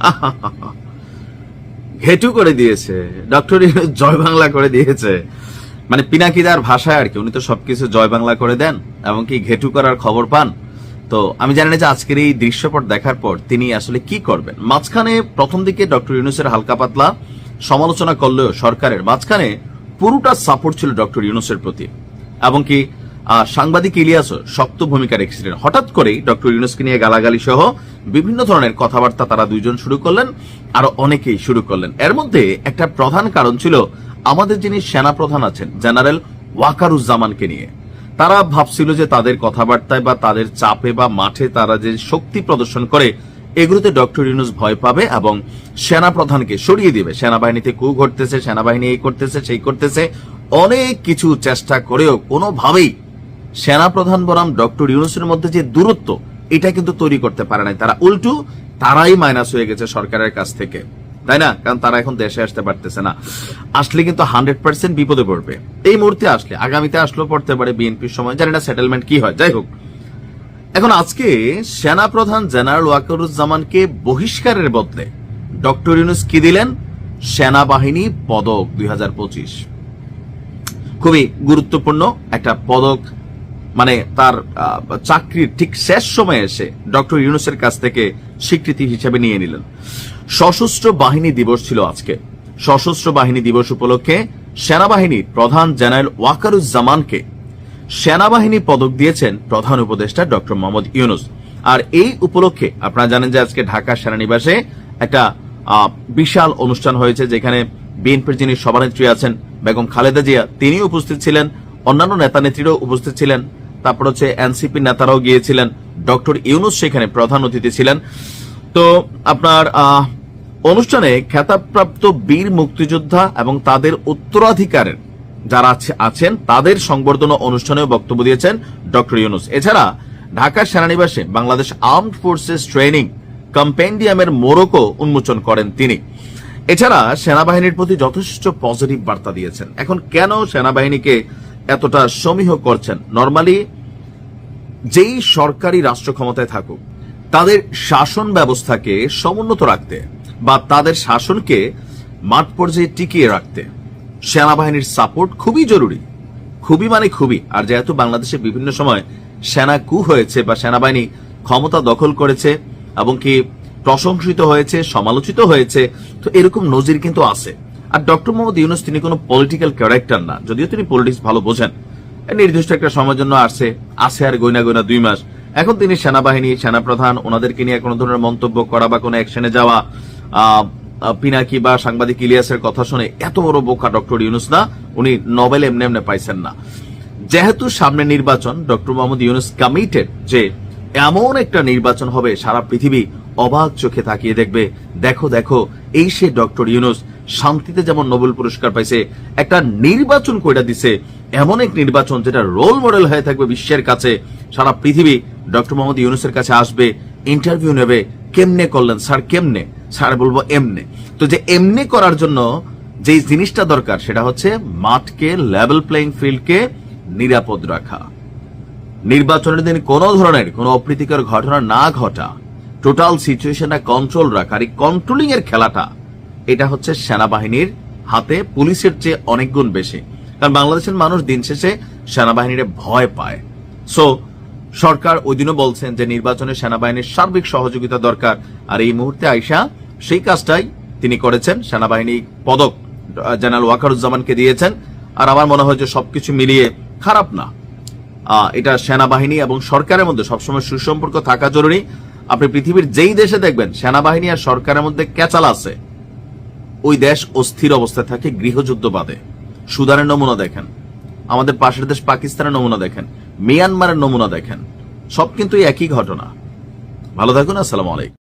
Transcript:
ঘেটু করে দিয়েছে। ডক্টর জয় বাংলা করে দিয়েছে। মানে পিনাকিদার ভাষায় আর কি, উনি তো সবকিছু জয় বাংলা করে দেন এমনকি ঘেটু করার খবর পান। তো আমি জানি না যে আজকের এই দৃশ্যপট দেখার পর তিনি আসলে কি করবেন। মাঝখানে প্রথম দিকে ডক্টর ইউনুসের হালকা পাতলা সমালোচনা করলেও সরকারের মাঝখানে পুরোটা সাপোর্ট ছিল ডক্টর ইউনুসের প্রতি। এবং কি সাংবাদিক ইলিয়াসও শক্ত ভূমিকা রেখেছিলেন। হঠাৎ করেই ডক্টর ইউনুসকে নিয়ে গালাগালি সহ বিভিন্ন ধরনের কথাবার্তা তারা দুইজন শুরু করলেন, আরও অনেকেই শুরু করলেন। এর মধ্যে একটা প্রধান কারণ ছিল আমাদের যিনি সেনা প্রধান আছেন, জেনারেল ওয়াকারুজ্জামানকে নিয়ে। তারা ভাবছিল যে তাদের কথাবার্তায় বা তাদের চাপে বা মাঠে তারা যে শক্তি প্রদর্শন করে, এগুলোতে ডক্টর ইউনুস ভয় পাবে এবং সেনা প্রধানকে সরিয়ে দিবে। সেনাবাহিনীতে কু ঘটতেছে, সেনাবাহিনী এই করতেছে, সেই করতেছে। অনেক কিছু চেষ্টা করেও কোনোভাবেই সেনা প্রধান বনাম ডক্টর ইউনুসের মধ্যে যে দূরত্ব, এটা কিন্তু তৈরি করতে পারে নাই। তারা উল্টো, তারাই মাইনাস হয়ে গেছে সরকারের কাছ থেকে। তাই না? কারণ তারা এখন দেশে আসতে পারতেছে না। আসলে কিন্তু হান্ড্রেড পার্সেন্ট বিপদে পড়বে। এই মুহূর্তে আসলে, আগামীতে আসলেও পড়তে পারে বিএনপির সময়। জানি না সেটেলমেন্ট কি হয়। যাই হোক। এখন আজকে সেনা প্রধান জেনারেল ওয়াকারুজ্জামানকে বহিষ্কারের বদলে ডক্টর ইউনুস কি দিলেন? সেনাবাহিনী পদক দুই হাজার পঁচিশ। খুবই গুরুত্বপূর্ণ একটা পদক মানে তার চাকরির ঠিক শেষ সময়ে এসে ডক্টর ইউনুসের কাছ থেকে স্বীকৃতি হিসেবে নিয়ে নিলেন। সশস্ত্র বাহিনী দিবস ছিল আজকে। সশস্ত্র বাহিনী দিবস উপলক্ষে সেনাবাহিনীর প্রধান জেনারেল ওয়াকারুজ্জামানকে সেনাবাহিনী পদক দিয়েছেন প্রধান উপদেষ্টা ডক্টর মোহাম্মদ ইউনুস। আর এই উপলক্ষে আপনারা জানেন যে আজকে ঢাকা সেনানিবাসে একটা বিশাল অনুষ্ঠান হয়েছে যেখানে বিএনপির যিনি সভানেত্রী আছেন বেগম খালেদা জিয়া তিনি উপস্থিত ছিলেন। অন্যান্য নেতা নেত্রীরাও উপস্থিত ছিলেন। তারপর হচ্ছে এনসিপি নেতারাও গিয়েছিলেন। ডক্টর ইউনুস সেখানে প্রধান অতিথি ছিলেন। তো আপনার অনুষ্ঠানে খেতাবপ্রাপ্ত বীর মুক্তিযোদ্ধা এবং তাদের উত্তরাধিকারের যারা আছেন, তাদের সংবর্ধনা অনুষ্ঠানেও বক্তব্য দিয়েছেন ডক্টর ইউনুস। এছাড়া ঢাকার সেনানিবাসে বাংলাদেশ আর্মড ফোর্সেস ট্রেনিং কম্পেন্ডিয়ামের মোড়কও উন্মোচন করেন তিনি। এছাড়া সেনাবাহিনীর প্রতি যথেষ্ট পজিটিভ বার্তা দিয়েছেন। এখন কেন সেনাবাহিনীকে এতটা সমীহ করছেন। নর্মালি যেই সরকারি রাষ্ট্র ক্ষমতায় থাকুক, তাদের শাসন ব্যবস্থাকে সমুন্নত রাখতে বা তাদের শাসনকে মাঠ পর্যায়ে টিকিয়ে রাখতে সেনাবাহিনীর সাপোর্ট খুবই জরুরি। খুবই মানে খুবই। আর যেহেতু বাংলাদেশে বিভিন্ন সময় সেনা কু হয়েছে বা সেনাবাহিনী ক্ষমতা দখল করেছে এবং কি প্রশংসিত হয়েছে, সমালোচিত হয়েছে, তো এরকম নজির কিন্তু আছে। আর ডক্টর মোহাম্মদ ইউনুস তিনি কোনো পলিটিক্যাল ক্যারেক্টার না, যদিও তিনি পলিটিক্স ভালো বোঝেন। নির্দিষ্ট একটা সময়ের জন্য আসছে আছে আর গইনা গইনা দুই মাস। এখন তিনি সেনাবাহিনী, সেনাপ্রধান, ওনাদেরকে নিয়ে কোনো ধরনের মন্তব্য করা বা কোনো অ্যাকশনে যাওয়া পিনাকি বা সাংবাদিক ইলিয়াসের কথা শুনে এত বড় বোকা ডক্টর ইউনুস না, উনি নোবেল এমনি এমনি পাইছেন না। যেহেতু সামনে নির্বাচন, ডক্টর মোহাম্মদ ইউনুস কমিটেড যে এমন একটা নির্বাচন হবে, সারা পৃথিবী অবাক চোখে তাকিয়ে দেখবে, দেখো দেখো, এই সে ডক্টর ইউনুস শান্তিতে যেমন নোবেল পুরস্কার পাইছে, একটা নির্বাচন কইরা দিছে, এমন এক নির্বাচন যেটা রোল মডেল হয়ে থাকবে বিশ্বের কাছে। সারা পৃথিবী ডক্টর মোহাম্মদ ইউনুসের কাছে আসবে ইন্টারভিউ নেবে, কেমনে করলেন? স্যার, কেমনে? স্যার, বলব এমনে। তো যে এমনি করার জন্য যে জিনিসটা দরকার, সেটা হচ্ছে মাঠকে লেভেল প্লেইং ফিল্ডকে নিরাপদ রাখা। নির্বাচনের দিন কোনো ধরনের, কোনো অপ্রীতিকর ঘটনা না ঘটা। টোটাল সিচুয়েশনটা কন্ট্রোল রাখা আর এই কন্ট্রোলিং এর খেলাটা এটা হচ্ছে সেনাবাহিনীর হাতে পুলিশের চেয়ে অনেক গুণ বেশি। কারণ বাংলাদেশের মানুষ দিন শেষে সেনাবাহিনীর ভয় পায়। সো সরকার ওই দিনও বলছেন যে নির্বাচনে সেনাবাহিনীর সার্বিক সহযোগিতা দরকার। আর এই মুহূর্তে আইসা সেই কাজটাই তিনি করেছেন। সেনাবাহিনী পদক জেনারেল ওয়াকারুজ্জামানকে দিয়েছেন। আর আমার মনে হয় যে সবকিছু মিলিয়ে খারাপ না। এটা সেনাবাহিনী এবং সরকারের মধ্যে সবসময় সুসম্পর্ক থাকা জরুরি। আপনি পৃথিবীর যেই দেশে দেখবেন, সেনাবাহিনী আর সরকারের মধ্যে ক্যাচাল আছে। ওই দেশ অস্থির অবস্থায় থাকে, গৃহযুদ্ধ বাদে। সুদানের নমুনা দেখেন। আমাদের পাশের দেশ পাকিস্তানের নমুনা দেখেন। মিয়ানমারের নমুনা দেখেন। সব কিন্তু একই ঘটনা। ভালো থাকুন, আসসালামু আলাইকুম।